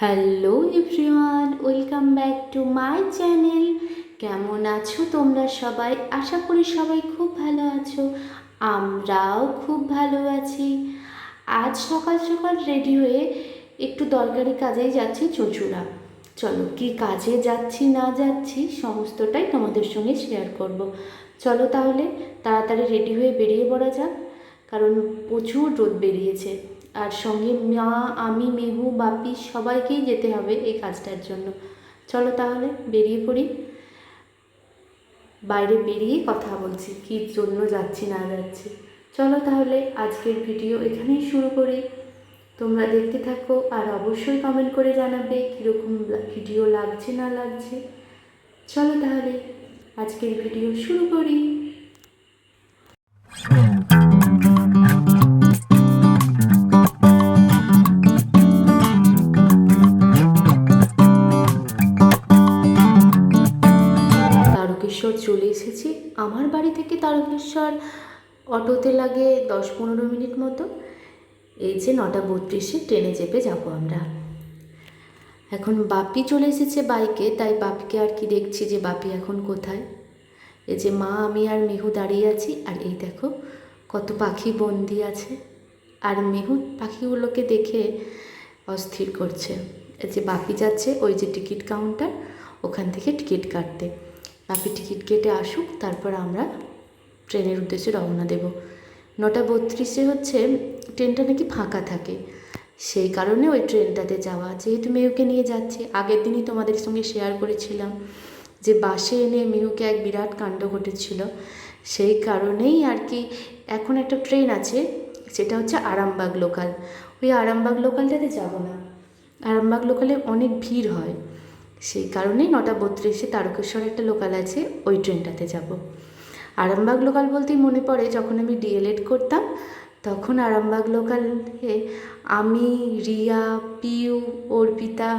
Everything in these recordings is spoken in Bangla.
Hello everyone, welcome back to my channel. কেমন আছো তোমরা সবাই? আশা করি সবাই খুব ভালো আছো, আমরাও খুব ভালো আছি। আজ সকাল সকাল রেডি হয়ে একটু দরকারি কাজেই যাচ্ছি চুঁচুড়া চলো, কি কাজে যাচ্ছি না যাচ্ছি সমস্তটাই তোমাদের সঙ্গে শেয়ার করব। চলো তাহলে তাড়াতাড়ি রেডি হয়ে বেরিয়ে পড়া যাক, কারণ প্রচুর রোদ বেরিয়েছে। আর সঙ্গে মা, আমি, মেহু বাপি সবাইকেই যেতে হবে এই কাজটার জন্য। চলো তাহলে বেরিয়ে পড়ি। বাইরে বেরিয়ে কথা বলছি, কী জন্য যাচ্ছি, না যাচ্ছি। চলো তাহলে আজকের ভিডিও এখানেই শুরু করি। তোমরা দেখতে থাকো আর অবশ্যই কমেন্ট করে জানাবে কীরকম ভিডিও লাগছে, না লাগছে। চলো তাহলে আজকের ভিডিও শুরু করি। চলে এসেছি। আমার বাড়ি থেকে তারকেশ্বর অটোতে লাগে দশ পনেরো মিনিট মতো। এই যে নটা বত্রিশে ট্রেনে চেপে যাব আমরা। এখন বাপি চলে এসেছে বাইকে, তাই বাপিকে আর কি দেখছি যে বাপি এখন কোথায়। এই যে মা, আমি আর মেহু দাঁড়িয়ে আছি। আর এই দেখো কত পাখি বন্দি আছে। আর মেহু পাখিগুলোকে দেখে অস্থির করছে। এই যে বাপি যাচ্ছে, ওই যে টিকিট কাউন্টার, ওখান থেকে টিকিট কাটতে। বাপি টিকিট কেটে আসুক, তারপর আমরা ট্রেনের উদ্দেশ্যে রওনা দেব। নটা বত্রিশে হচ্ছে ট্রেনটা নাকি ফাঁকা থাকে। সেই কারণে ওই ট্রেনটাতে যাওয়া, যেহেতু মেহুকে নিয়ে যাচ্ছে, আগের দিনই তোমাদের সঙ্গে শেয়ার করেছিলাম যে বাসে এনে মেহুকে এক বিরাট কাণ্ড ঘটেছিল। সেই কারণেই আর কি এখন একটা ট্রেন আছে, সেটা হচ্ছে আরামবাগ লোকাল ওই আরামবাগ লোকালটাতে যাব না। আরামবাগ লোকালে অনেক ভিড় হয়। সেই কারণেই নটা বত্রিশে তারকেশ্বর একটা লোকাল আছে, ওই ট্রেনটাতে যাব। আরামবাগ লোকাল বলতেই মনে পড়ে, যখন আমি ডিএলএড করতাম, তখন আরামবাগ লোকালে আমি, রিয়া, পিউ, অর্পিতা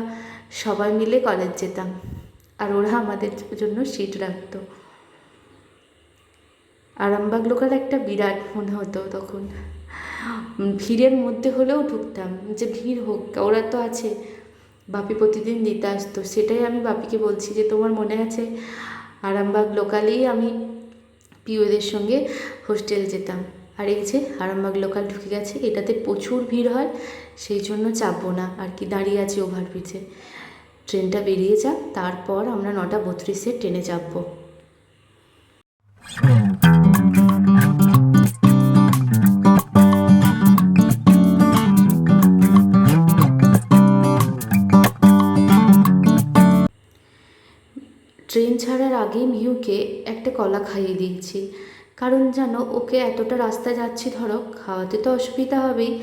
সবাই মিলে কলেজ যেতাম। আর ওরা আমাদের জন্য সিট রাখতো। আরামবাগ লোকাল একটা বিরাট মনে হতো তখন। ভিড়ের মধ্যে হলেও ঢুকতাম, যে ভিড় হোক, ওরা তো আছে। বাপি প্রতিদিন দিতে আসতো। সেটাই আমি বাপিকে বলছি যে, তোমার মনে আছে আরামবাগ লোকালেই আমি পিওদের সঙ্গে হোস্টেল যেতাম? আর এই যে আরামবাগ লোকাল ঢুকে গেছে, এটাতে প্রচুর ভিড় হয়, সেই জন্য চাপবো না। আর কি দাঁড়িয়ে আছি ওভারব্রিজে ট্রেনটা বেরিয়ে যাক, তারপর আমরা নটা বত্রিশে ট্রেনে চাপবো। ট্রেন ছাড়ার আগে মিউকে একটা কলা খাইয়ে দিয়েছি কারণ জানো, ওকে এতটা রাস্তা যাচ্ছি, ধরো, খাওয়াতে তো অসুবিধা হবেই।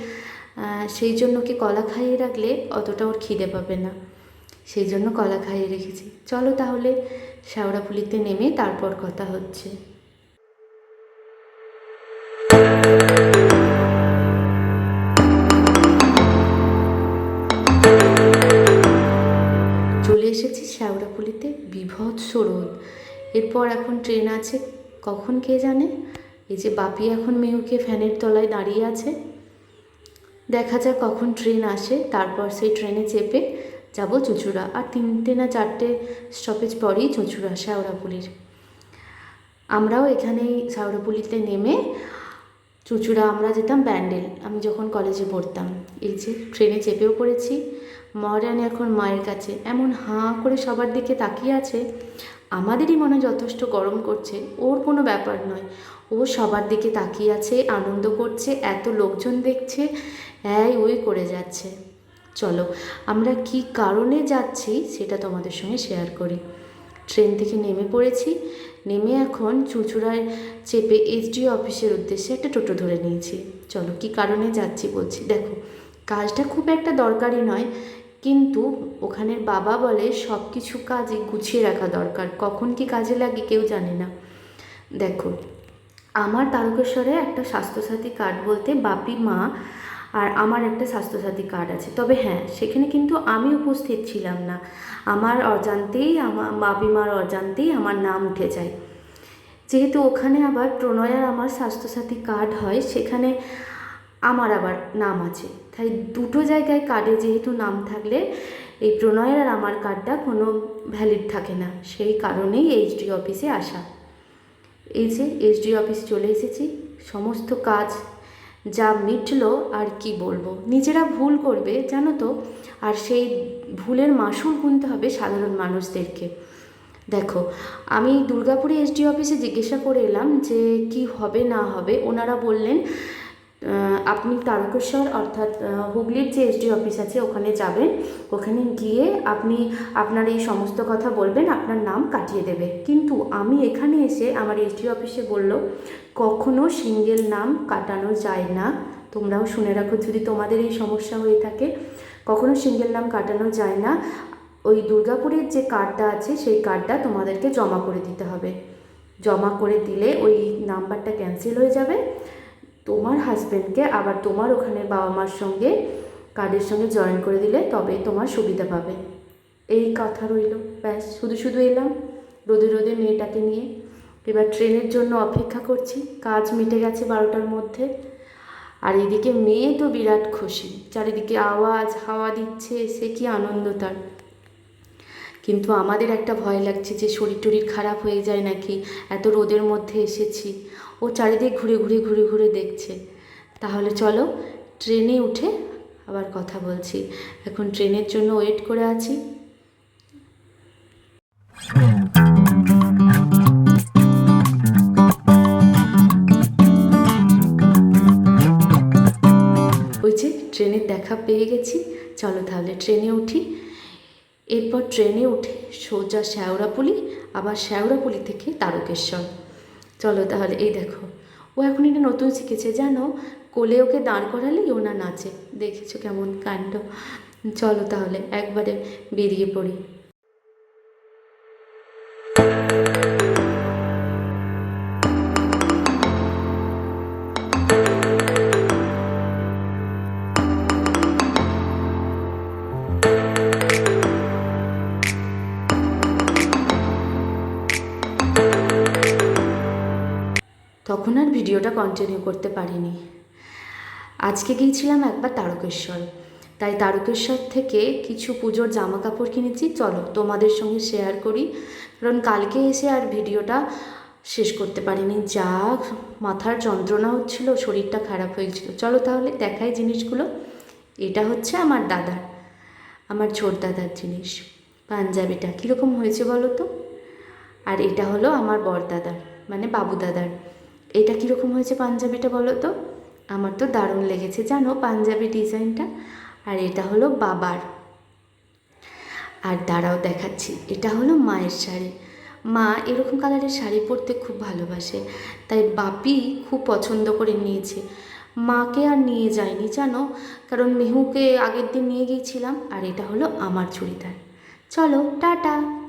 সেই জন্য ওকে কলা খাইয়ে রাখলে অতটা ওর খিদে পাবে না। সেই জন্য কলা খাইয়ে রেখেছি। চলো তাহলে, শ্যাওড়াপুলিতে নেমে তারপর কথা হচ্ছে। চলে এসেছি শ্যাওড়াপুলিতে বিভৎস রোদ এরপর এখন ট্রেন আছে, কখন কে জানে? এই যে বাপি এখন মেহুকে ফ্যানের তলায় দাঁড়িয়ে আছে। দেখা যাক কখন ট্রেন আসে, তারপর সেই ট্রেনে চেপে যাব চুঁচুড়া। আর তিনটে না চারটে স্টপেজ পরেই চুঁচুড়া, শ্যাওড়াপুলির। আমরাও এখানেই শ্যাওড়াপুলিতে নেমে চুঁচুড়া আমরা যেতাম ব্যান্ডেল আমি যখন কলেজে পড়তাম। এই যে ট্রেনে চেপেও পড়েছি। মহারানী এখন মায়ের কাছে। এমন হাঁ করে সবার দিকে তাকিয়ে আছে, আমাদেরই মনে যথেষ্ট গরম করছে, ওর কোনো ব্যাপার নয়। ও সবার দিকে তাকিয়ে আছে, আনন্দ করছে, এত লোকজন দেখছে, এই ওই করে যাচ্ছে। চলো, আমরা কি কারণে যাচ্ছি সেটা তোমাদের সঙ্গে শেয়ার করি। ট্রেন থেকে নেমে পড়েছি, নেমে এখন চুঁচুড়ায় চেপে এইচডিও অফিসের উদ্দেশ্যে একটা টোটো ধরে নিয়েছি। চলো, কি কারণে যাচ্ছি বলছি। দেখো, কাজটা খুব একটা দরকারি নয় কিন্তু ওখানের বাবা বলে সব কিছু কাজই গুছিয়ে রাখা দরকার। কখন কি কাজে লাগে কেউ জানে না। দেখো, আমার তারকেশ্বরে একটা স্বাস্থ্যসাথী কার্ড বলতে বাপি, মা আর আমার একটা স্বাস্থ্যসাথী কার্ড আছে। তবে হ্যাঁ সেখানে কিন্তু আমি উপস্থিত ছিলাম না। আমার অজান্তেই আমার বাপি, মার অজান্তেই আমার নাম উঠে যায়। যেহেতু ওখানে আবার প্রণয়ার আমার স্বাস্থ্যসাথী কার্ড হয়, সেখানে আমার আবার নাম আছে। তাই দুটো জায়গায় কার্ডে যেহেতু নাম থাকলে এই প্রণয়ের আর আমার কার্ডটা কোনো ভ্যালিড থাকে না। সেই কারণেই এইচডি অফিসে আসা। এই যে এসডি অফিস চলে এসেছি। সমস্ত কাজ, যা মিটলো আর কি বলব? নিজেরা ভুল করবে, জানো তো? আর সেই ভুলের মাসুল গুনতে হবে সাধারণ মানুষদেরকে। দেখো, আমি দুর্গাপুরে এসডি অফিসে জিজ্ঞাসা করে এলাম যে কি হবে না হবে। ওনারা বললেন আপনি তারকেশ্বর অর্থাৎ হুগলির যে এসডি অফিস আছে, ওখানে যাবেন। ওখানে গিয়ে আপনি আপনার এই সমস্ত কথা বলবেন, আপনার নাম কাটিয়ে দেবে। কিন্তু আমি এখানে এসে আমার এসডি অফিসে বলল, কখনো সিঙ্গেল নাম কাটানো যায় না। তোমরাও শুনে রাখো, যদি তোমাদের এই সমস্যা হয়ে থাকে, কখনো সিঙ্গেল নাম কাটানো যায় না। ওই দুর্গাপুরের যে কার্ডটা আছে, সেই কার্ডটা তোমাদেরকে জমা করে দিতে হবে। জমা করে দিলে ওই নাম্বারটা ক্যান্সেল হয়ে যাবে। তোমার হাজব্যান্ডকে আবার তোমার ওখানে বাবা মার সঙ্গে কার্ডের সঙ্গে জয়েন করে দিলে তবে তোমার সুবিধা পাবে। এই কথা রইল, ব্যাস, শুধু শুধু এলাম। রোদে রোদে মেয়েটাকে নিয়ে। এবার ট্রেনের জন্য অপেক্ষা করছি, কাজ মিটে গেছে বারোটার মধ্যে। আর এদিকে মেয়ে তো বিরাট খুশি, চারিদিকে আওয়াজ, হাওয়া দিচ্ছে, সে কি আনন্দ তার। কিন্তু আমাদের একটা ভয় লাগছে যে শরীর টরীর খারাপ হয়ে যায় নাকি, এত রোদের মধ্যে এসেছি। ও চারিদিক ঘুরে ঘুরে ঘুরে ঘুরে দেখছে। তাহলে চলো, ট্রেনে উঠে আবার কথা বলছি। এখন ট্রেনের জন্য ওয়েট করে আছি। ওই যে ট্রেনের দেখা পেয়ে গেছি। চলো তাহলে ট্রেনে উঠি। এরপর ট্রেনে উঠে সোজা শ্যাওড়াপুলি, আবার শ্যাওড়াপুলি থেকে তারকেশ্বর। চলো তাহলে, এই দেখো, ও এখন এটা নতুন শিখেছে, জানো? কোলে ওকে দাঁড় করালেই ও না নাচে। দেখেছ কেমন কাণ্ড? চলো তাহলে, একবারে বেরিয়ে পড়ি। তখন আর ভিডিওটা কন্টিনিউ করতে পারিনি। আজকে গিয়েছিলাম একবার তারকেশ্বর। তাই তারকেশ্বর থেকে কিছু পুজোর জামা কাপড় কিনেছি। চলো তোমাদের সঙ্গে শেয়ার করি। কারণ কালকে এসে আর ভিডিওটা শেষ করতে পারিনি। যা মাথার যন্ত্রণা হচ্ছিল, শরীরটা খারাপ হয়েছিল চলো তাহলে দেখাই জিনিসগুলো। এটা হচ্ছে আমার দাদার, আমার ছোট দাদার জিনিস। পাঞ্জাবিটা কীরকম হয়েছে বলো তো? আর এটা হলো আমার বর দাদার মানে বাবু দাদার। এটা কীরকম হয়েছে পাঞ্জাবিটা বলো তো? আমার তো দারুণ লেগেছে, জানো পাঞ্জাবি ডিজাইনটা? আর এটা হলো বাবার। আর দাঁড়াও দেখাচ্ছি, এটা হলো মায়ের শাড়ি। মা এরকম কালারের শাড়ি পরতে খুব ভালোবাসে, তাই বাপি খুব পছন্দ করে নিয়েছে। মাকে আর নিয়ে যায়নি, জানো? কারণ মেহুকে আগের দিন নিয়ে গিয়েছিলাম, আর এটা হলো আমার চুড়িদার। চলো, টাটা!